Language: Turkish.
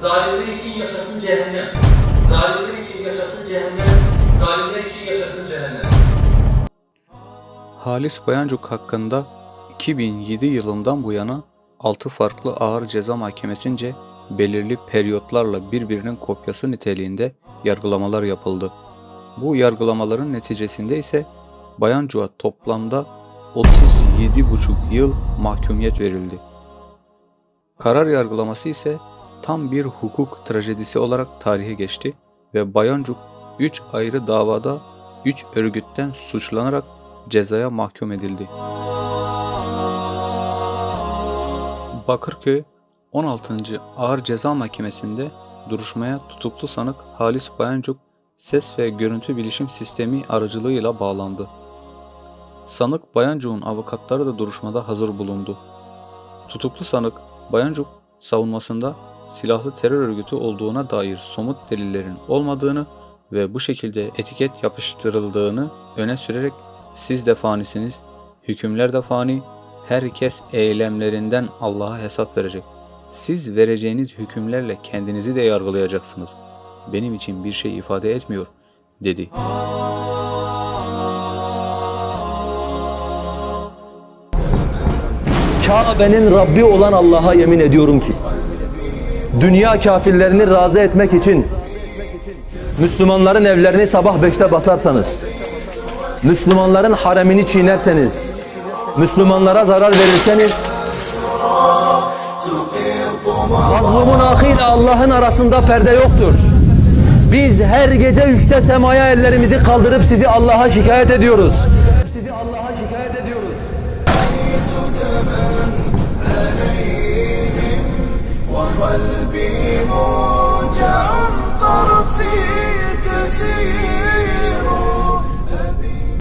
Zalimler için yaşasın cehennem. Zalimler için yaşasın cehennem. Zalimler için yaşasın cehennem. Halis Bayancuk hakkında 2007 yılından bu yana 6 farklı ağır ceza mahkemesince belirli periyotlarla birbirinin kopyası niteliğinde yargılamalar yapıldı. Bu yargılamaların neticesinde ise Bayancuk'a toplamda 37,5 yıl mahkumiyet verildi. Karar yargılaması ise tam bir hukuk trajedisi olarak tarihe geçti ve Bayancuk 3 ayrı davada 3 örgütten suçlanarak cezaya mahkum edildi. Bakırköy 16. Ağır Ceza Mahkemesi'nde duruşmaya tutuklu sanık Halis Bayancuk ses ve görüntü bilişim sistemi aracılığıyla bağlandı. Sanık Bayancuk'un avukatları da duruşmada hazır bulundu. Tutuklu sanık Bayancuk savunmasında silahlı terör örgütü olduğuna dair somut delillerin olmadığını ve bu şekilde etiket yapıştırıldığını öne sürerek siz de fanisiniz, hükümler de fani, herkes eylemlerinden Allah'a hesap verecek. Siz vereceğiniz hükümlerle kendinizi de yargılayacaksınız. Benim için bir şey ifade etmiyor, dedi. Kabe'nin Rabbi olan Allah'a yemin ediyorum ki dünya kafirlerini razı etmek için Müslümanların evlerini sabah beşte basarsanız Müslümanların haremini çiğnerseniz Müslümanlara zarar verirseniz mazlumun ahıyla Allah'ın arasında perde yoktur. Biz her gece üçte semaya ellerimizi kaldırıp sizi Allah'a şikayet ediyoruz. Sizi Allah'a. قلبي